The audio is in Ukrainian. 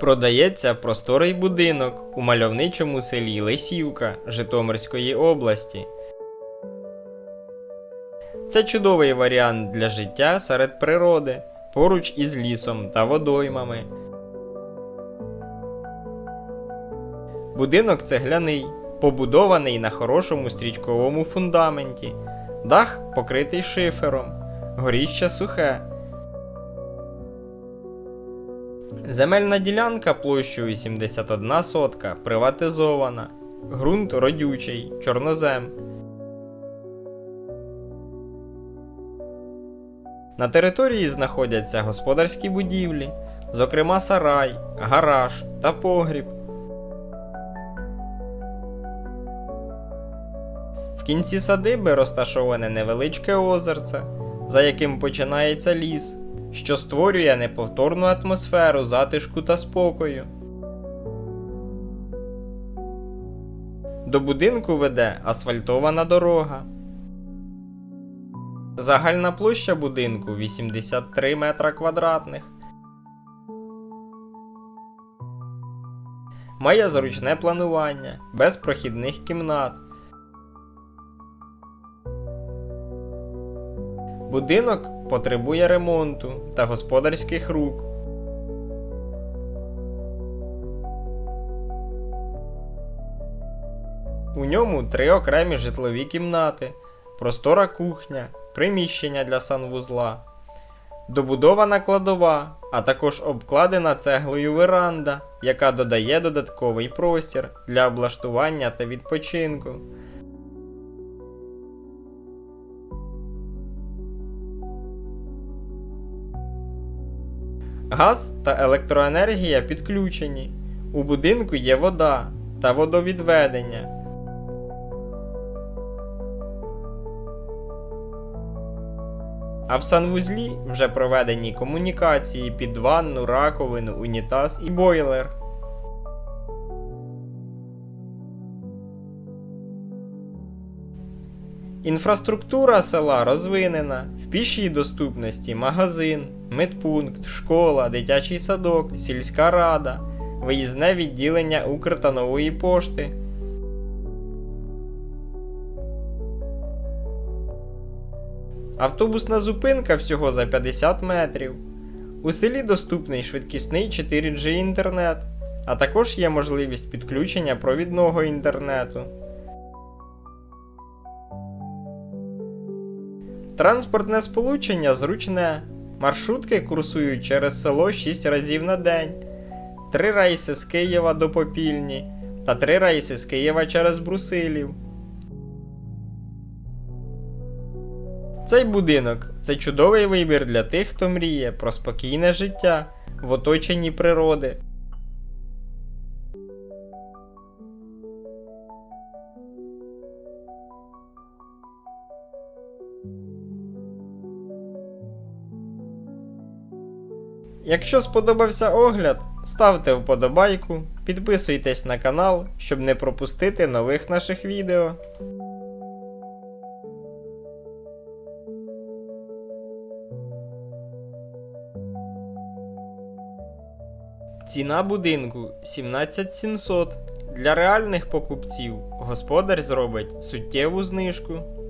Продається просторий будинок у мальовничому селі Лисівка Житомирської області. Це чудовий варіант для життя серед природи, поруч із лісом та водоймами. Будинок цегляний, побудований на хорошому стрічковому фундаменті, дах покритий шифером, горіще сухе. Земельна ділянка площею 71 сотка приватизована. Ґрунт родючий, чорнозем. На території знаходяться господарські будівлі, зокрема сарай, гараж та погріб. В кінці садиби розташоване невеличке озерце, за яким починається ліс, що створює неповторну атмосферу затишку та спокою. До будинку веде асфальтована дорога. Загальна площа будинку 83 метра квадратних. Має зручне планування, без прохідних кімнат. Будинок потребує ремонту та господарських рук. У ньому три окремі житлові кімнати, простора кухня, приміщення для санвузла, добудована кладова, а також обкладена цеглою веранда, яка додає додатковий простір для облаштування та відпочинку. Газ та електроенергія підключені. У будинку є вода та водовідведення. А в санвузлі вже проведені комунікації під ванну, раковину, унітаз і бойлер. Інфраструктура села розвинена, в пішій доступності магазин, медпункт, школа, дитячий садок, сільська рада, виїзне відділення Укр нової пошти. Автобусна зупинка всього за 50 метрів. У селі доступний швидкісний 4G інтернет, а також є можливість підключення провідного інтернету. Транспортне сполучення зручне. Маршрутки курсують через село 6 разів на день, 3 рейси з Києва до Попільні та 3 рейси з Києва через Брусилів. Цей будинок це чудовий вибір для тих, хто мріє про спокійне життя в оточенні природи. Якщо сподобався огляд, ставте вподобайку, підписуйтесь на канал, щоб не пропустити нових наших відео. Ціна будинку 17700. Для реальних покупців господар зробить суттєву знижку.